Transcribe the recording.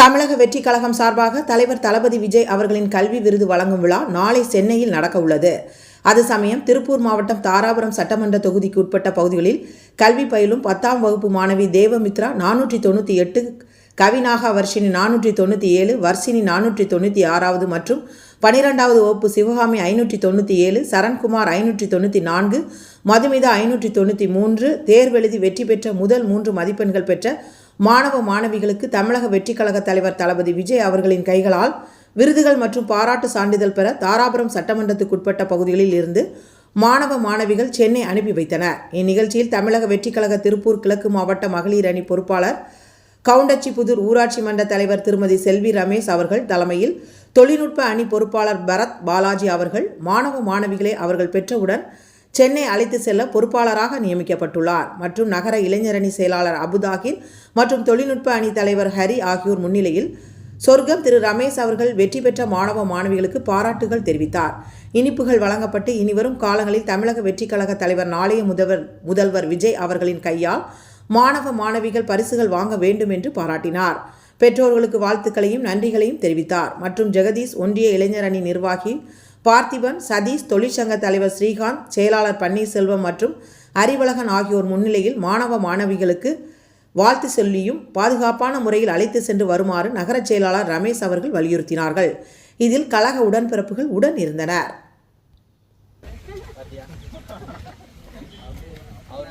தமிழக வெற்றி கழகம் சார்பாக தலைவர் தளபதி விஜய் அவர்களின் கல்வி விருது வழங்கும் விழா நாளை சென்னையில் நடக்க உள்ளது. அது சமயம் திருப்பூர் மாவட்டம் தாராபுரம் சட்டமன்ற தொகுதிக்கு உட்பட்ட பகுதிகளில் கல்வி பயிலும் பத்தாம் வகுப்பு மாணவி தேவமித்ரா நானூற்றி தொண்ணூற்றி எட்டு கவிநாகா வர்ஷினி நானூற்றி தொண்ணூற்றி ஏழு வர்ஷினி நானூற்றி தொண்ணூற்றி ஆறாவது மற்றும் பனிரெண்டாவது வகுப்பு சிவகாமி ஐநூற்றி தொண்ணூற்றி ஏழு சரண்குமார் ஐநூற்றி தொண்ணூற்றி நான்கு மதுமிதா ஐநூற்றி தொண்ணூற்றி மூன்று தேர்வெழுதி வெற்றி பெற்ற முதல் மூன்று மதிப்பெண்கள் பெற்ற மாணவ மாணவிகளுக்கு தமிழக வெற்றி கழக தலைவர் தளபதி விஜய் அவர்களின் கைகளால் விருதுகள் மற்றும் பாராட்டு சான்றிதழ் பெற தாராபுரம் சட்டமன்றத்துக்குட்பட்ட பகுதிகளில் இருந்து மாணவ மாணவிகள் சென்னை அனுப்பி வைத்தனர். இந்நிகழ்ச்சியில் தமிழக வெற்றி கழக திருப்பூர் கிழக்கு மாவட்ட மகளிர் அணி பொறுப்பாளர் கவுண்டச்சிபுதூர் ஊராட்சி மன்ற தலைவர் திருமதி செல்வி ரமேஷ் அவர்கள் தலைமையில் தொழில்நுட்ப அணி பொறுப்பாளர் பரத் பாலாஜி அவர்கள் மாணவ மாணவிகளை அவர்கள் பெற்றவுடன் சென்னை அழைத்து செல்ல பொறுப்பாளராக நியமிக்கப்பட்டுள்ளார். மற்றும் நகர இளைஞரணி செயலாளர் அபுதாகிர் மற்றும் தொழில்நுட்ப அணி தலைவர் ஹரி ஆகியோர் முன்னிலையில் சொர்க்கம் திரு ரமேஷ் அவர்கள் வெற்றி பெற்ற மாணவ மாணவிகளுக்கு பாராட்டுகள் தெரிவித்தார். இனிப்புகள் வழங்கப்பட்டு இனிவரும் காலங்களில் தமிழக வெற்றிக் கழக தலைவர் நாளைய முதல்வர் முதல்வர் விஜய் அவர்களின் கையால் மாணவ மாணவிகள் பரிசுகள் வாங்க வேண்டும் என்று பாராட்டினார். பெற்றோர்களுக்கு வாழ்த்துக்களையும் நன்றிகளையும் தெரிவித்தார். மற்றும் ஜெகதீஷ் ஒன்றிய இளைஞர் அணி நிர்வாகி பார்த்திபன் சதீஷ் தொழிற்சங்க தலைவர் ஸ்ரீகாந்த் செயலாளர் பன்னீர்செல்வம் மற்றும் அறிவழகன் ஆகியோர் முன்னிலையில் மாணவ மாணவிகளுக்கு வாழ்த்து சொல்லியும் பாதுகாப்பான முறையில் அழைத்து சென்று வருமாறு நகரச் செயலாளர் ரமேஷ் அவர்கள் வலியுறுத்தினார்கள். இதில் கழக உடன்பிறப்புகள் உடன் இருந்தனர் அவர்